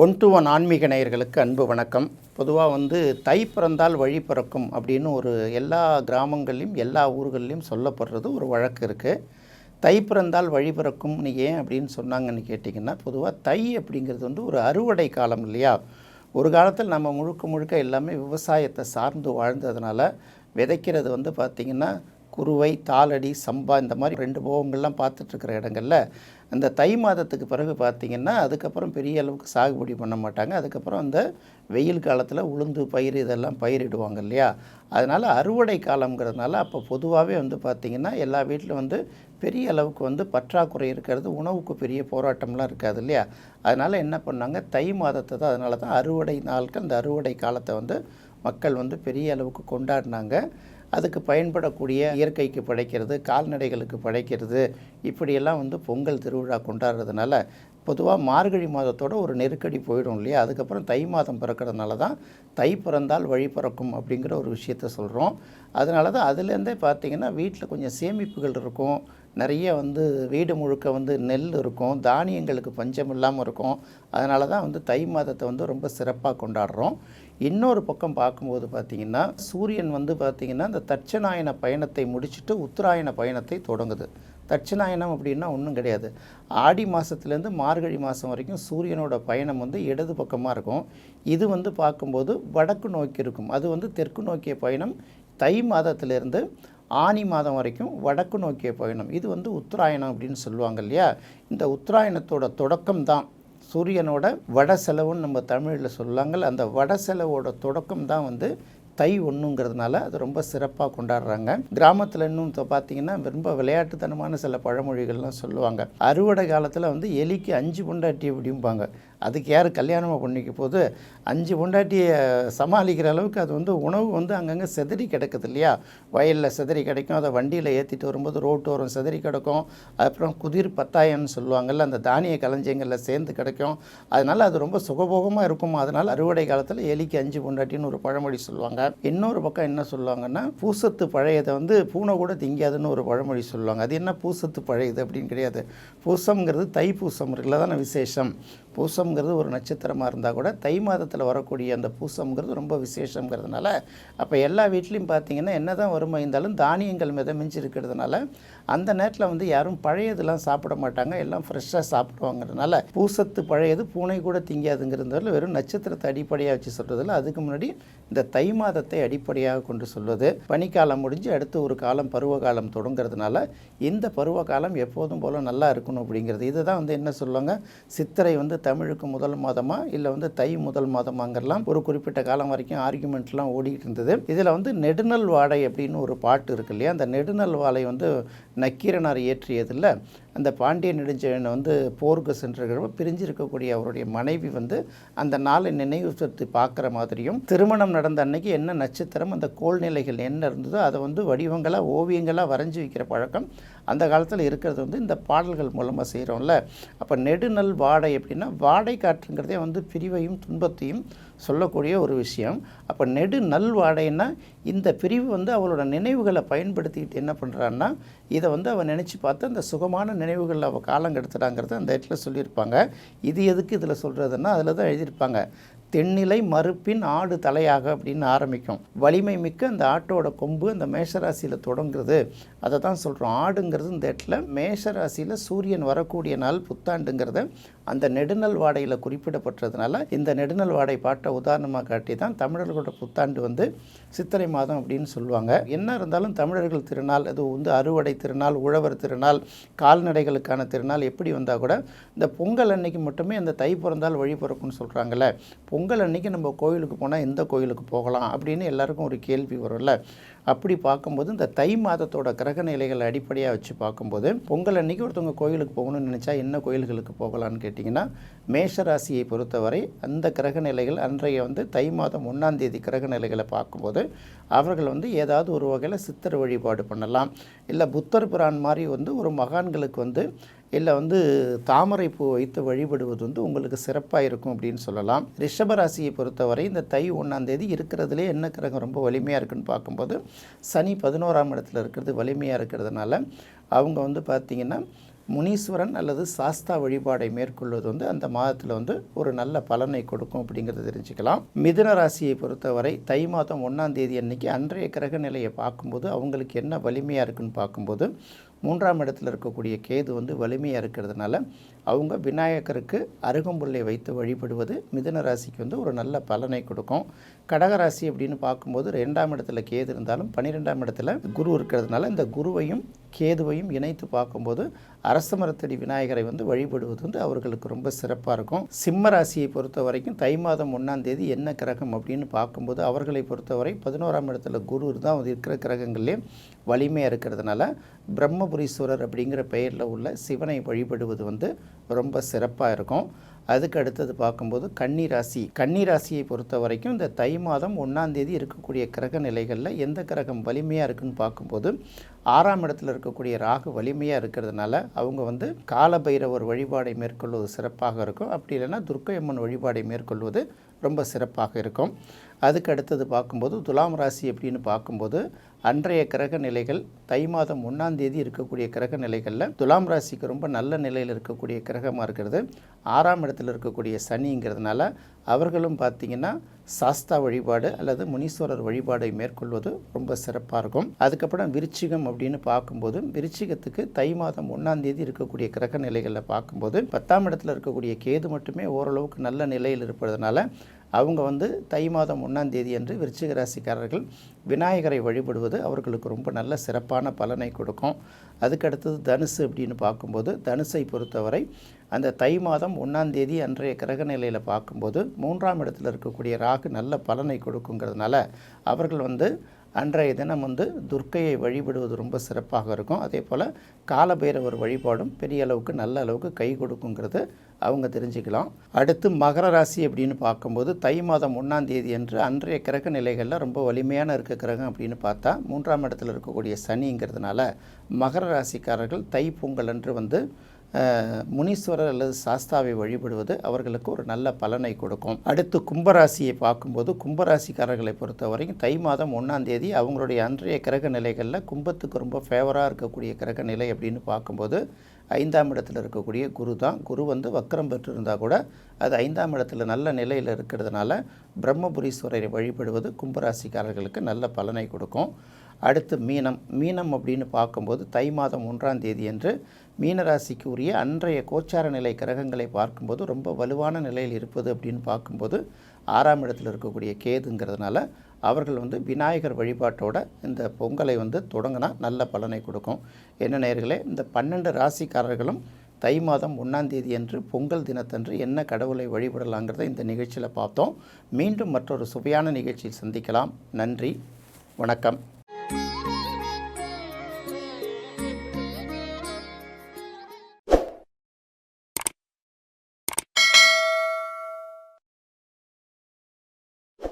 One to one ஆன்மீக நேயர்களுக்கு அன்பு வணக்கம். பொதுவாக வந்து தை பிறந்தால் வழி பிறக்கும் அப்படின்னு ஒரு எல்லா கிராமங்கள்லையும் எல்லா ஊர்கள்லையும் சொல்லப்படுறது ஒரு வழக்கு இருக்குது தை பிறந்தால் வழி பிறக்கும்னு ஏன் அப்படின்னு சொன்னாங்கன்னு கேட்டிங்கன்னா பொதுவாக தை அப்படிங்கிறது வந்து ஒரு அறுவடை காலம் இல்லையா? ஒரு காலத்தில் நம்ம முழுக்க முழுக்க எல்லாமே விவசாயத்தை சார்ந்து வாழ்ந்ததுனால விதைக்கிறது வந்து பார்த்திங்கன்னா குருவை தாளடி சம்பா இந்த மாதிரி ரெண்டு போகங்கள்லாம் பார்த்துட்ருக்கிற இடங்கள்ல அந்த தை மாதத்துக்கு பிறகு பார்த்திங்கன்னா அதுக்கப்புறம் பெரிய அளவுக்கு சாகுபடி பண்ண மாட்டாங்க. அதுக்கப்புறம் அந்த வெயில் காலத்தில் உளுந்து பயிர் இதெல்லாம் பயிரிடுவாங்க இல்லையா? அதனால் அறுவடை காலங்கிறதுனால அப்போ பொதுவாகவே வந்து பார்த்திங்கன்னா எல்லா வீட்டிலும் வந்து பெரிய அளவுக்கு வந்து பற்றாக்குறை இருக்கிறது உணவுக்கு பெரிய போராட்டம்லாம் இருக்காது இல்லையா? அதனால் என்ன பண்ணாங்க தை மாதத்தை தான் அதனால தான் அறுவடை நாட்கள் அந்த அறுவடை காலத்தை வந்து மக்கள் வந்து பெரிய அளவுக்கு கொண்டாடினாங்க. அதுக்கு பயன்படக்கூடிய இயற்கைக்கு படைக்கிறது கால்நடைகளுக்கு படைக்கிறது இப்படியெல்லாம் வந்து பொங்கல் திருவிழா கொண்டாடுறதுனால பொதுவாக மார்கழி மாதத்தோட ஒரு நெருக்கடி போயிடும் இல்லையா? அதுக்கப்புறம் தை மாதம் பிறக்கிறதுனால தான் தை பிறந்தால் வழி பிறக்கும் அப்படிங்கிற ஒரு விஷயத்த சொல்கிறோம் அதனால தான் அதுலேருந்தே பார்த்திங்கன்னா வீட்டில் கொஞ்சம் சேமிப்புகள் இருக்கும். நிறைய வந்து வீடு முழுக்க வந்து நெல் இருக்கும் தானியங்களுக்கு பஞ்சம் இல்லாமல் இருக்கும். அதனால தான் வந்து தை மாதத்தை வந்து ரொம்ப சிறப்பாக கொண்டாடுறோம். இன்னொரு பக்கம் பார்க்கும்போது பார்த்திங்கன்னா சூரியன் வந்து பார்த்திங்கன்னா இந்த தட்சநாயன பயணத்தை முடிச்சுட்டு உத்தராயண பயணத்தை தொடங்குது. தட்சிணாயனம் அப்படின்னா ஒன்றும் கிடையாது. ஆடி மாதத்துலேருந்து மார்கழி மாதம் வரைக்கும் சூரியனோட பயணம் வந்து இடது பக்கமாக இருக்கும். இது வந்து பார்க்கும்போது வடக்கு நோக்கி இருக்கும். அது வந்து தெற்கு நோக்கிய பயணம் தை மாதத்திலேருந்து ஆனி மாதம் வரைக்கும் வடக்கு நோக்கிய பயணம். இது வந்து உத்தராயணம் அப்படின்னு சொல்லுவாங்க இல்லையா? இந்த உத்தராயணத்தோட தொடக்கம் தான். சூரியனோட வட செலவுன்னு நம்ம தமிழில் சொல்லுவாங்கள் அந்த வட செலவோட தொடக்கம் தான் வந்து தை ஒன்றுங்கிறதுனால அது ரொம்ப சிறப்பாக கொண்டாடுறாங்க. கிராமத்தில் இன்னும் இப்போ பார்த்தீங்கன்னா ரொம்ப விளையாட்டுத்தனமான சில பழமொழிகள்லாம் சொல்லுவாங்க. அறுவடை காலத்தில் வந்து எலிக்கு அஞ்சு பொண்டாட்டி அப்படிம்பாங்க. அதுக்கு யார் கல்யாணமாக பண்ணிக்க போது அஞ்சு பொண்டாட்டியை சமாளிக்கிற அளவுக்கு அது வந்து உணவு வந்து அங்கங்கே செதறி கிடக்குது இல்லையா? வயலில் செதறி கிடைக்கும் அதை வண்டியில் ஏற்றிட்டு வரும்போது ரோட்டோரம் செதறி கிடக்கும். அப்புறம் குதிர் பத்தாயம்னு சொல்லுவாங்கள்ல அந்த தானிய களஞ்சியங்களில் சேர்ந்து கிடைக்கும். அதனால் அது ரொம்ப சுகபோகமாக இருக்கும்? அதனால் அறுவடை காலத்தில் எலிக்கு அஞ்சு பொண்டாட்டின்னு ஒரு பழமொழி சொல்லுவாங்க. இன்னொரு பக்கம் என்ன சொல்லுவாங்கன்னா பூசத்து பழையதை வந்து பூனை கூட திங்காதுன்னு ஒரு பழமொழி சொல்லுவாங்க. அது என்ன பூசத்து பழையது அப்படின்னு கிடையாது. பூசம்ங்கிறது தை பூசம் இருக்குல்ல தானே விசேஷம். பூசம் பூசம்ங்கிறது ஒரு நட்சத்திரமாக இருந்தால் கூட தை மாதத்தில் வரக்கூடிய அந்த பூசம்ங்கிறது ரொம்ப விசேஷங்கிறதுனால அப்போ எல்லா வீட்லேயும் பார்த்தீங்கன்னா என்ன தான் வறுமை இருந்தாலும் தானியங்கள் மிதமிஞ்சு இருக்கிறதுனால அந்த நேரத்தில் வந்து யாரும் பழையதெல்லாம் சாப்பிட மாட்டாங்க எல்லாம் ஃப்ரெஷ்ஷாக சாப்பிடுவாங்கிறதுனால பூசத்து பழையது பூனை கூட திங்காதுங்கிறதுல வெறும் நட்சத்திரத்தை அடிப்படையாக வச்சு சொல்கிறதுல அதுக்கு முன்னாடி இந்த தை மாதத்தை அடிப்படையாக கொண்டு சொல்வது. பனிக்காலம் முடிஞ்சு அடுத்து ஒரு காலம் பருவ காலம் தொடங்கிறதுனால இந்த பருவ காலம் எப்போதும் போல் நல்லா இருக்கணும் அப்படிங்கிறது. இதுதான் வந்து என்ன சொல்லுவாங்க? சித்திரை வந்து தமிழுக்கு முதல் மாதமா இல்லை வந்து தை முதல் மாதமாங்கிறலாம் ஒரு குறிப்பிட்ட காலம் வரைக்கும் ஆர்குமெண்ட்லாம் ஓடிக்கிட்டு இருந்தது. இதில் வந்து நெடுநல் வாடை அப்படின்னு ஒரு பாட்டு இருக்கு இல்லையா? அந்த நெடுநல் வாழை வந்து நக்கீரனார் இயற்றியதில் அந்த பாண்டிய நெடுஞ்செழியன் வந்து போருக்கு சென்றிருக்கிறப்ப பிரிஞ்சிருக்கக்கூடிய அவருடைய மனைவி வந்து அந்த நாளை நினைவு சுற்றி பார்க்குற மாதிரியும் திருமணம் நடந்த அன்னைக்கு என்ன நட்சத்திரம் அந்த கோள்நிலைகள் என்ன இருந்ததோ அதை வந்து வடிவங்களாக ஓவியங்களாக வரைஞ்சி வைக்கிற பழக்கம் அந்த காலத்தில் இருக்கிறது வந்து இந்த பாடல்கள் மூலமாக செய்கிறோம்ல அப்போ நெடுநல் வாடை அப்படின்னா வாடை காற்றுங்கிறதே வந்து பிரிவையும் துன்பத்தையும் சொல்லக்கூடிய ஒரு விஷயம். அப்போ நெடு நல் வாடைன்னா இந்த பிரிவு வந்து அவளோட நினைவுகளை பயன்படுத்திக்கிட்டு என்ன பண்ணுறான்னா இதை வந்து அவள் நினச்சி பார்த்து அந்த சுகமான நினைவுகளில் அவள் காலம் கெடுத்துட்டாங்கிறத அந்த இடத்துல சொல்லியிருப்பாங்க. இது எதுக்கு இதில் சொல்கிறதுன்னா அதில் தான் எழுதியிருப்பாங்க. தென்னிலை மறுப்பின் ஆடு தலையாக அப்படின்னு ஆரம்பிக்கும். வலிமை மிக்க அந்த ஆட்டோட கொம்பு அந்த மேஷராசியில் தொடங்குறது. அதை தான் சொல்கிறோம் ஆடுங்கிறது இந்த இடத்துல மேஷராசியில் சூரியன் வரக்கூடிய நாள் புத்தாண்டுங்கிறத அந்த நெடுநல் வாடையில் குறிப்பிடப்பட்டதுனால இந்த நெடுநல் வாடை பாட்டை உதாரணமாக காட்டி தான் தமிழர்களோட புத்தாண்டு வந்து சித்திரை மாதம் அப்படின்னு சொல்லுவாங்க. என்ன இருந்தாலும் தமிழர்கள் திருநாள் அது வந்து அறுவடை திருநாள் உழவர் திருநாள் கால்நடைகளுக்கான திருநாள் எப்படி வந்தால் கூட இந்த பொங்கல் அன்னைக்கு மட்டுமே அந்த தை பிறந்தால் வழி பிறக்கும்னு சொல்கிறாங்கல்ல பொங்கல் அன்னைக்கு நம்ம கோயிலுக்கு போனால் எந்த கோயிலுக்கு போகலாம் அப்படின்னு எல்லாருக்கும் ஒரு கேள்வி வரும்ல. அப்படி பார்க்கும்போது இந்த தை மாதத்தோட கிரக நிலைகளை அடிப்படையாக வச்சு பார்க்கும்போது பொங்கல் அன்னைக்கு ஒருத்தவங்க கோயிலுக்கு போகணும்னு நினச்சா என்ன கோயில்களுக்கு போகலான்னு கேட்டிங்கன்னா மேஷராசியை பொறுத்தவரை அந்த கிரக நிலைகள் அன்றைய வந்து தை மாதம் ஒன்றாம் தேதி கிரக நிலைகளை பார்க்கும்போது அவர்கள் வந்து ஏதாவது ஒரு வகையில் சித்தர் வழிபாடு பண்ணலாம். இல்லை புத்தர் பிரான் மாதிரி வந்து ஒரு மகான்களுக்கு வந்து இல்லை வந்து தாமரை பூ வைத்து வழிபடுவது வந்து உங்களுக்கு சிறப்பாக இருக்கும் அப்படின்னு சொல்லலாம். ரிஷபராசியை பொறுத்தவரை இந்த தை ஒன்றாம் தேதி இருக்கிறதுலே என்ன கிரகம் ரொம்ப வலிமையாக இருக்குன்னு பார்க்கும்போது சனி பதினோராம் இடத்துல இருக்கிறது வலிமையாக இருக்கிறதுனால அவங்க வந்து பார்த்திங்கன்னா முனீஸ்வரன் அல்லது சாஸ்தா வழிபாடை மேற்கொள்வது வந்து அந்த மாதத்தில் வந்து ஒரு நல்ல பலனை கொடுக்கும் அப்படிங்கிறத தெரிஞ்சுக்கலாம். மிதுன ராசியை பொறுத்தவரை தை மாதம் ஒன்றாம் தேதி அன்னைக்கு அன்றைய கிரக நிலையை பார்க்கும்போது அவங்களுக்கு என்ன வலிமையாக இருக்குன்னு பார்க்கும்போது மூன்றாம் இடத்துல இருக்கக்கூடிய கேது வந்து வலிமையாக இருக்கிறதுனால அவங்க விநாயகருக்கு அருகம்புல்லை வைத்து வழிபடுவது மிதுன ராசிக்கு வந்து ஒரு நல்ல பலனை கொடுக்கும். கடகராசி அப்படின்னு பார்க்கும்போது ரெண்டாம் இடத்துல கேது இருந்தாலும் பன்னிரெண்டாம் இடத்துல குரு இருக்கிறதுனால இந்த குருவையும் கேதுவையும் இணைத்து பார்க்கும்போது அரச மரத்தடி விநாயகரை வந்து வழிபடுவது வந்து அவர்களுக்கு ரொம்ப சிறப்பாக இருக்கும். சிம்ம ராசியை பொறுத்த வரைக்கும் தை மாதம் ஒன்றாம் தேதி என்ன கிரகம் அப்படின்னு பார்க்கும்போது அவர்களை பொறுத்தவரை பதினோராம் இடத்துல குரு தான் இருக்கிற கிரகங்கள்லேயே வலிமையாக இருக்கிறதுனால பிரம்ம பிரம்மபுரீஸ்வரர் அப்படிங்கிற பெயரில் உள்ள சிவனை வழிபடுவது வந்து ரொம்ப சிறப்பாக இருக்கும். அதுக்கு அடுத்தது பார்க்கும்போது கன்னி ராசி கன்னி ராசியை பொறுத்த வரைக்கும் இந்த தை மாதம் ஒன்றாந்தேதி இருக்கக்கூடிய கிரக நிலைகளில் எந்த கிரகம் வலிமையாக இருக்குன்னு பார்க்கும்போது ஆறாம் இடத்துல இருக்கக்கூடிய ராகு வலிமையாக இருக்கிறதுனால அவங்க வந்து காலபைரவர் வழிபாடை மேற்கொள்வது சிறப்பாக இருக்கும். அப்படி இல்லைன்னா துர்க்கையம்மன் வழிபாடை மேற்கொள்வது ரொம்ப சிறப்பாக இருக்கும். அதுக்கு அடுத்தது பார்க்கும்போது துலாம் ராசி அப்படின்னு பார்க்கும்போது அன்றைய கிரக நிலைகள் தை மாதம் ஒன்றாம் தேதி இருக்கக்கூடிய கிரக நிலைகளில் துலாம் ராசிக்கு ரொம்ப நல்ல நிலையில் இருக்கக்கூடிய கிரகமாக இருக்கிறது. ஆறாம் இடத்துல இருக்கக்கூடிய சனிங்கிறதுனால அவர்களும் பார்த்திங்கன்னா சாஸ்தா வழிபாடு அல்லது முனீஸ்வரர் வழிபாடை மேற்கொள்வது ரொம்ப சிறப்பாக இருக்கும். அதுக்கப்புறம் விருச்சிகம் அப்படின்னு பார்க்கும்போது விருச்சிகத்துக்கு தை மாதம் ஒன்றாம் தேதி இருக்கக்கூடிய கிரக நிலைகளில் பார்க்கும்போது பத்தாம் இடத்துல இருக்கக்கூடிய கேது மட்டுமே ஓரளவுக்கு நல்ல நிலையில் இருப்பதனால அவங்க வந்து தை மாதம் ஒன்றாம் தேதி அன்று விருச்சிக ராசிக்காரர்கள் விநாயகரை வழிபடுவது அவர்களுக்கு ரொம்ப நல்ல சிறப்பான பலனை கொடுக்கும். அதுக்கு அடுத்தது தனுசு அப்படின்னு பார்க்கும்போது தனுசை பொறுத்தவரை அந்த தை மாதம் ஒன்றாம் தேதி அன்றைய கிரக நிலையில் பார்க்கும்போது மூன்றாம் இடத்துல இருக்கக்கூடிய ராகு நல்ல பலனை கொடுக்குங்கிறதுனால அவர்கள் வந்து அன்றைய தினம் வந்து துர்க்கையை வழிபடுவது ரொம்ப சிறப்பாக இருக்கும். அதே போல் காலபைரவர் வழிபாடும் பெரிய அளவுக்கு நல்ல அளவுக்கு கை கொடுக்குங்கிறது அவங்க தெரிஞ்சுக்கலாம். அடுத்து மகர ராசி அப்படின்னு பார்க்கும்போது தை மாதம் ஒன்றாம் தேதி என்று அன்றைய கிரக நிலைகளில் ரொம்ப வலிமையான இருக்க கிரகம் அப்படின்னு பார்த்தா மூன்றாம் இடத்துல இருக்கக்கூடிய சனிங்கிறதுனால மகர ராசிக்காரர்கள் தை பொங்கல் அன்று வந்து முனீஸ்வரர் அல்லது சாஸ்தாவை வழிபடுவது அவர்களுக்கு ஒரு நல்ல பலனை கொடுக்கும். அடுத்து கும்பராசியை பார்க்கும்போது கும்பராசிக்காரர்களை பொறுத்த வரைக்கும் தை மாதம் ஒன்றாம் தேதி அவங்களுடைய அன்றைய கிரக நிலைகளில் கும்பத்துக்கு ரொம்ப ஃபேவராக இருக்கக்கூடிய கிரக நிலை அப்படின்னு பார்க்கும்போது ஐந்தாம் இடத்துல இருக்கக்கூடிய குரு தான். குரு வந்து வக்கரம் பெற்றிருந்தால் கூட அது ஐந்தாம் இடத்துல நல்ல நிலையில் இருக்கிறதுனால பிரம்மபுரீஸ்வரரை வழிபடுவது கும்பராசிக்காரர்களுக்கு நல்ல பலனை கொடுக்கும். அடுத்து மீனம். மீனம் அப்படின்னு பார்க்கும்போது தை மாதம் ஒன்றாம் தேதி என்று மீனராசிக்கு உரிய அன்றைய கோச்சார நிலை கிரகங்களை பார்க்கும்போது ரொம்ப வலுவான நிலையில் இருப்பது அப்படின்னு பார்க்கும்போது ஆறாம் இடத்தில் இருக்கக்கூடிய கேதுங்கிறதுனால அவர்கள் வந்து விநாயகர் வழிபாட்டோட இந்த பொங்கலை வந்து தொடங்கினா நல்ல பலனை கொடுக்கும். என்ன நேர்களே இந்த பன்னெண்டு ராசிக்காரர்களும் தை மாதம் ஒன்றாந்தேதி அன்று பொங்கல் தினத்தன்று என்ன கடவுளை வழிபடலாங்கிறத இந்த நிகழ்ச்சியில் பார்த்தோம். மீண்டும் மற்றொரு சுவையான நிகழ்ச்சியில் சந்திக்கலாம். நன்றி. வணக்கம்.